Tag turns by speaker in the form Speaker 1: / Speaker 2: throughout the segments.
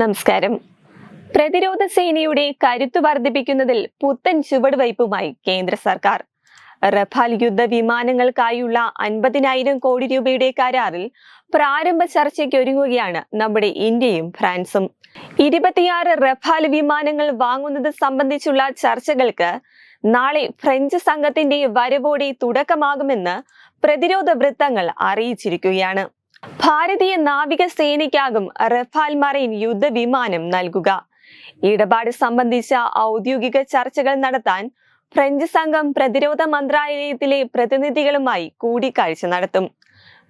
Speaker 1: നമസ്കാരം. പ്രതിരോധ സേനയുടെ കരുത്ത് വർദ്ധിപ്പിക്കുന്നതിൽ പുത്തൻ ചുവടുവയ്പുമായി കേന്ദ്ര സർക്കാർ. റഫാൽ യുദ്ധ വിമാനങ്ങൾക്കായുള്ള അൻപതിനായിരം കോടി രൂപയുടെ കരാറിൽ പ്രാരംഭ ചർച്ചയ്ക്ക് ഒരുങ്ങുകയാണ് നമ്മുടെ ഇന്ത്യയും ഫ്രാൻസും. ഇരുപത്തിയാറ് റഫാൽ വിമാനങ്ങൾ വാങ്ങുന്നത് സംബന്ധിച്ചുള്ള ചർച്ചകൾക്ക് നാളെ ഫ്രഞ്ച് സംഘത്തിന്റെ വരവോടെ തുടക്കമാകുമെന്ന് പ്രതിരോധ വൃത്തങ്ങൾ അറിയിച്ചിരിക്കുകയാണ്. ഭാരതീയ നാവിക സേനയ്ക്കാകും റഫാൽ മറൈൻ യുദ്ധവിമാനം നൽകുക. ഇടപാട് സംബന്ധിച്ച ഔദ്യോഗിക ചർച്ചകൾ നടത്താൻ ഫ്രഞ്ച് സംഘം പ്രതിരോധ മന്ത്രാലയത്തിലെ പ്രതിനിധികളുമായി കൂടിക്കാഴ്ച നടത്തും.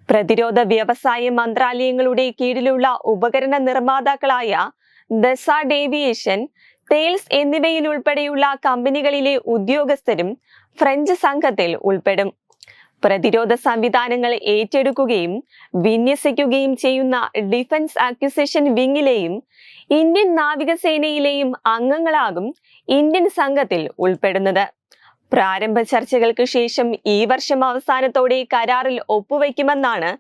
Speaker 1: പ്രതിരോധ വ്യവസായ മന്ത്രാലയങ്ങളുടെ കീഴിലുള്ള ഉപകരണ നിർമ്മാതാക്കളായ ദസാഡ് ഏവിയേഷൻ തേൽസ് എന്നിവയിൽ ഉൾപ്പെടെയുള്ള കമ്പനികളിലെ ഉദ്യോഗസ്ഥരും ഫ്രഞ്ച് സംഘത്തിൽ ഉൾപ്പെടും. പ്രതിരോധ സംവിധാനങ്ങൾ ഏറ്റെടുക്കുകയും വിന്യസിക്കുകയും ചെയ്യുന്ന ഡിഫൻസ് അക്വിസിഷൻ വിങ്ങിലെയും ഇന്ത്യൻ നാവികസേനയിലെയും അംഗങ്ങളാകും ഇന്ത്യൻ സംഘത്തിൽ ഉൾപ്പെടുന്നത്. പ്രാരംഭ ചർച്ചകൾക്ക് ശേഷം ഈ വർഷം അവസാനത്തോടെ കരാറിൽ ഒപ്പുവയ്ക്കുമെന്നാണ്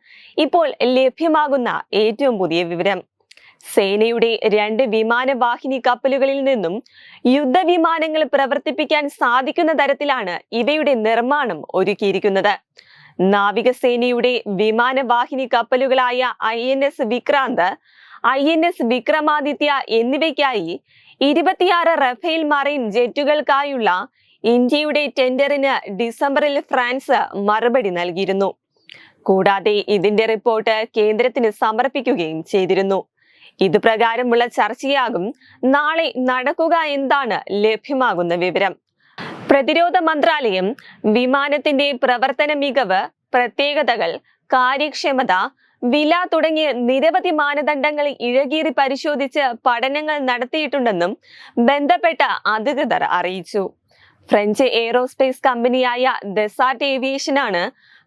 Speaker 1: ഇപ്പോൾ ലഭ്യമാകുന്ന ഏറ്റവും പുതിയ വിവരം. സേനയുടെ രണ്ട് വിമാനവാഹിനി കപ്പലുകളിൽ നിന്നും യുദ്ധവിമാനങ്ങൾ പ്രവർത്തിപ്പിക്കാൻ സാധിക്കുന്ന തരത്തിലാണ് ഇവയുടെ നിർമ്മാണം ഒരുക്കിയിരിക്കുന്നത്. നാവികസേനയുടെ വിമാനവാഹിനി കപ്പലുകളായ I N S Vikrant I N S Vikramaditya എന്നിവയ്ക്കായി ഇരുപത്തിയാറ് റഫേൽ മറൈൻ ജെറ്റുകൾക്കായുള്ള ഇന്ത്യയുടെ ടെൻഡറിന് ഡിസംബറിൽ ഫ്രാൻസ് മറുപടി നൽകിയിരുന്നു. കൂടാതെ ഇതിന്റെ റിപ്പോർട്ട് കേന്ദ്രത്തിന് സമർപ്പിക്കുകയും ചെയ്തിരുന്നു. ഇതുപ്രകാരമുള്ള ചർച്ചയാകും. നാളെ നടക്കുക എന്താണ് ലഭ്യമാകുന്ന വിവരം? പ്രതിരോധ മന്ത്രാലയം വിമാനത്തിന്റെ പ്രവർത്തന മികവ് പ്രത്യേകതകൾ കാര്യക്ഷമത വില തുടങ്ങിയ നിരവധി മാനദണ്ഡങ്ങൾ ഇഴകീറി പരിശോധിച്ച് പഠനങ്ങൾ നടത്തിയിട്ടുണ്ടെന്നും ബന്ധപ്പെട്ട അധികൃതർ അറിയിച്ചു. ഫ്രഞ്ച് എയ്റോസ്പേസ് കമ്പനിയായ ദസാർട്ട് ഏവിയേഷനാണ്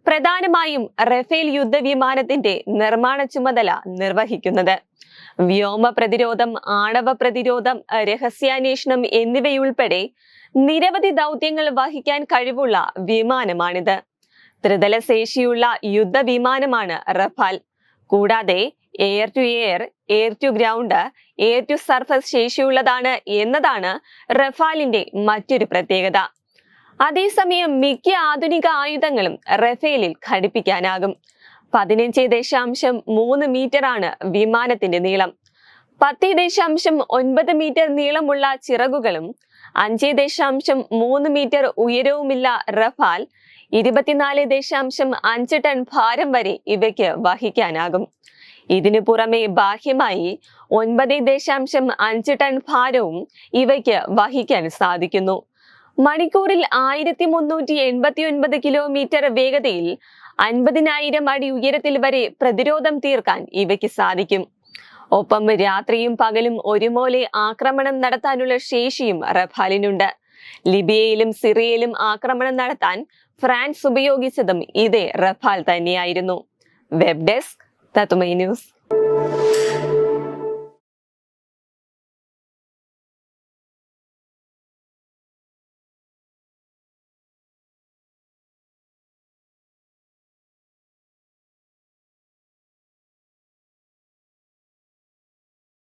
Speaker 1: പ്രധാനമായും റഫേൽ യുദ്ധവിമാനത്തിന്റെ നിർമ്മാണ ചുമതല നിർവഹിക്കുന്നത്. വ്യോമ പ്രതിരോധം ആണവ പ്രതിരോധം രഹസ്യാന്വേഷണം എന്നിവയുൾപ്പെടെ നിരവധി ദൗത്യങ്ങൾ വഹിക്കാൻ കഴിവുള്ള വിമാനമാണിത്. ത്രിതല ശേഷിയുള്ള യുദ്ധവിമാനമാണ് റഫാൽ. കൂടാതെ air to air air to ground air to surface ശേഷിയുള്ളതാണ് എന്നതാണ് റഫാലിന്റെ മറ്റൊരു പ്രത്യേകത. അതേസമയം മിക്ക ആധുനിക ആയുധങ്ങളും റഫേലിൽ ഘടിപ്പിക്കാനാകും. പതിനഞ്ച് ദശാംശം മൂന്ന് മീറ്ററാണ് വിമാനത്തിന്റെ നീളം. പത്ത് ദശാംശം ഒൻപത് മീറ്റർ നീളമുള്ള ചിറകുകളും അഞ്ച് ദശാംശം മൂന്ന് മീറ്റർ ഉയരവുമില്ല റഫാൽ ഇരുപത്തിനാല് ദശാംശം അഞ്ച് ടൺ ഭാരം വരെ ഇവയ്ക്ക് വഹിക്കാനാകും. ഇതിനു പുറമെ ബാഹ്യമായി ഒൻപത് ദശാംശം അഞ്ച് ടൺ ഭാരവും ഇവയ്ക്ക് വഹിക്കാൻ സാധിക്കുന്നു. മണിക്കൂറിൽ ആയിരത്തി മുന്നൂറ്റി എൺപത്തി ഒൻപത് കിലോമീറ്റർ വേഗതയിൽ അൻപതിനായിരം അടി ഉയരത്തിൽ വരെ പ്രതിരോധം തീർക്കാൻ ഇവയ്ക്ക് സാധിക്കും. ഒപ്പം രാത്രിയും പകലും ഒരുപോലെ ആക്രമണം നടത്താനുള്ള ശേഷിയും റഫാലിനുണ്ട്. ലിബിയയിലും സിറിയയിലും ആക്രമണം നടത്താൻ ഫ്രാൻസ് ഉപയോഗിച്ചതും ഇതേ റഫാൽ തന്നെയായിരുന്നു. വെബ് ഡെസ്ക് തത്തുമൈ ന്യൂസ്.